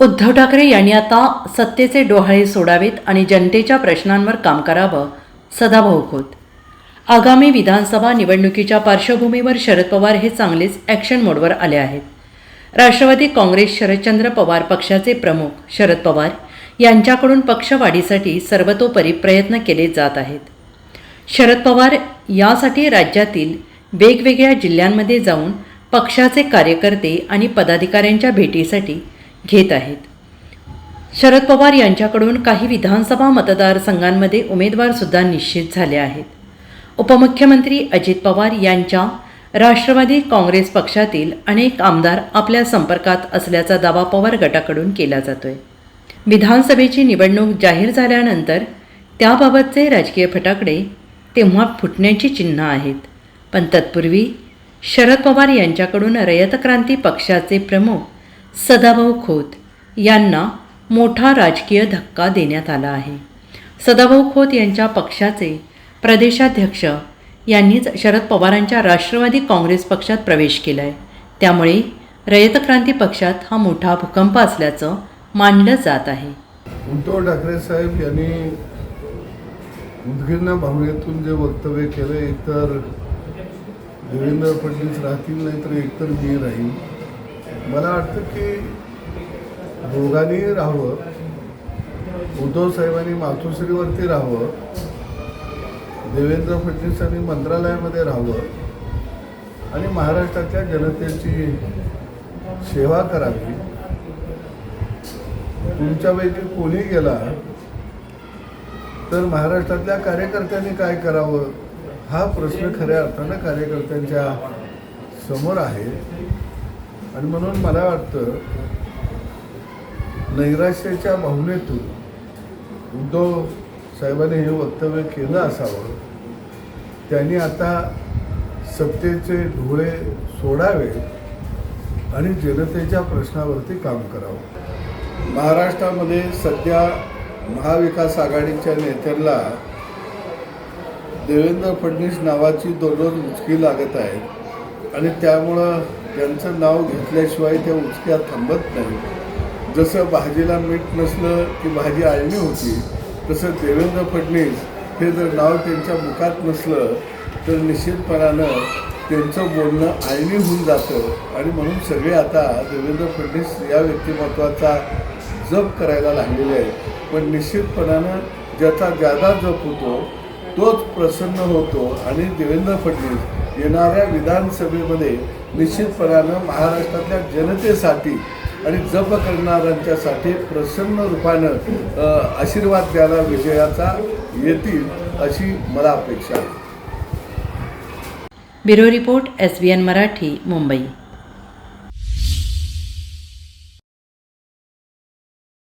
उद्धव ठाकरे यांनी आता सत्तेचे डोहाळे सोडावेत आणि जनतेच्या प्रश्नांवर काम करावं सदाभाऊ खोत. आगामी विधानसभा निवडणुकीच्या पार्श्वभूमीवर शरद पवार हे चांगलेच ॲक्शन मोडवर आले आहेत. राष्ट्रवादी काँग्रेस शरदचंद्र पवार पक्षाचे प्रमुख शरद पवार यांच्याकडून पक्षवाढीसाठी सर्वतोपरी प्रयत्न केले जात आहेत. शरद पवार यासाठी राज्यातील वेगवेगळ्या जिल्ह्यांमध्ये जाऊन पक्षाचे कार्यकर्ते आणि पदाधिकाऱ्यांच्या भेटीसाठी घेत आहेत. शरद पवार यांच्याकडून काही विधानसभा मतदारसंघांमध्ये उमेदवारसुद्धा निश्चित झाले आहेत. उपमुख्यमंत्री अजित पवार यांच्या राष्ट्रवादी काँग्रेस पक्षातील अनेक आमदार आपल्या संपर्कात असल्याचा दावा पवार गटाकडून केला जातोय. विधानसभेची निवडणूक जाहीर झाल्यानंतर त्याबाबतचे राजकीय फटाकडे तेव्हा फुटण्याची चिन्ह आहेत. पण तत्पूर्वी शरद पवार यांच्याकडून रयत क्रांती पक्षाचे प्रमुख सदाभाऊ खोत यांना मोठा राजकीय धक्का देण्यात आला आहे. सदाभाऊ खोत यांच्या पक्षाचे प्रदेशाध्यक्ष यांनीच शरद पवारांच्या राष्ट्रवादी काँग्रेस पक्षात प्रवेश केला आहे त्यामुळे रयत क्रांती पक्षात हा मोठा भूकंप असल्याचं मानलं जात आहे. उद्धव ठाकरे साहेब यांनी उदगीर्ण भावनेतून जे वक्तव्य केलं एकतर देवेंद्र फडणवीस राहतील नाही तर एकतर मी राहील. मला वाटतं की दोघांनी राहावं. उद्धव साहेबांनी मातोश्रीवरती राहावं. देवेंद्र फडणवीसांनी मंत्रालयामध्ये राहावं. आणि महाराष्ट्रातल्या जनतेची सेवा करावी. तुमच्यापैकी कोणी गेला तर महाराष्ट्रातल्या कार्यकर्त्यांनी काय करावं? हा प्रश्न खऱ्या अर्थानं कार्यकर्त्यांच्या समोर आहे. आणि म्हणून मला वाटतं नैराश्याच्या भावनेतून उद्धव साहेबांनी हे वक्तव्य केलं असावं त्यांनी आता सत्तेचे ढोळे सोडावे आणि जनतेच्या प्रश्नावरती काम करावं. महाराष्ट्रामध्ये सध्या महाविकास आघाडीच्या नेत्यांना देवेंद्र फडणवीस नावाची दररोज उचकी लागत आहे आणि त्यामुळं त्यांचं नाव घेतल्याशिवाय त्या उचक्या थांबत नाही. जसं भाजीला मीठ नसलं की भाजी आळणी होती तसं देवेंद्र फडणवीस हे जर नाव त्यांच्या मुखात नसलं तर निश्चितपणानं त्यांचं बोलणं आळणी होऊन जातं. आणि म्हणून सगळे आता देवेंद्र फडणवीस या व्यक्तिमत्वाचा जप करायला लागलेले आहेत. पण निश्चितपणानं ज्याचा ज्यादा जप होतो तोच प्रसन्न होतो आणि देवेंद्र फडणवीस येणाऱ्या विधानसभेमध्ये निश्चितपणानं महाराष्ट्रातल्या जनतेसाठी आणि जप करणाऱ्यांच्यासाठी प्रसन्न रूपानं आशीर्वाद द्यायला विजयाचा येतील अशी मला अपेक्षा आहे. Bureau report S B N Marathi Mumbai.